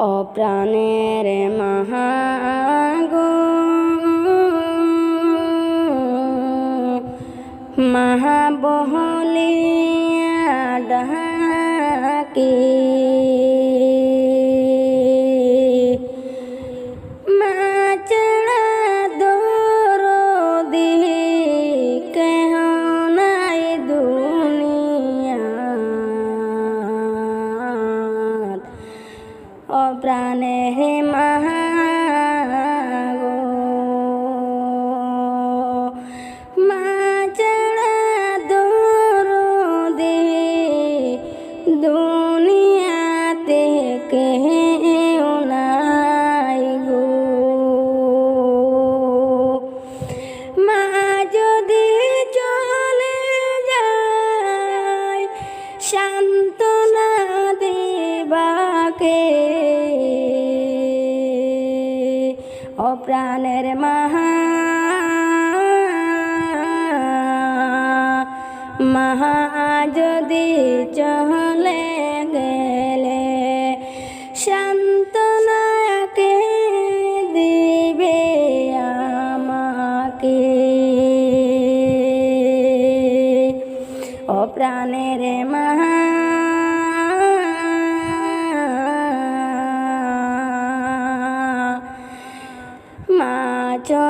অপ্রাণের মহাগো মহাবহলিয়া ডাকি। অপ্রাণে হে মাগো। মাচড়া দরদি দুনিয়াতে কেউ নাই গো। মা যায় সান্ত্বনা দেবাকে অপ্রাণের মহা মহা যদি চলে গেলে সান্ত্বনাকে দিবে আমাকে। অপ্রাণের মহা মা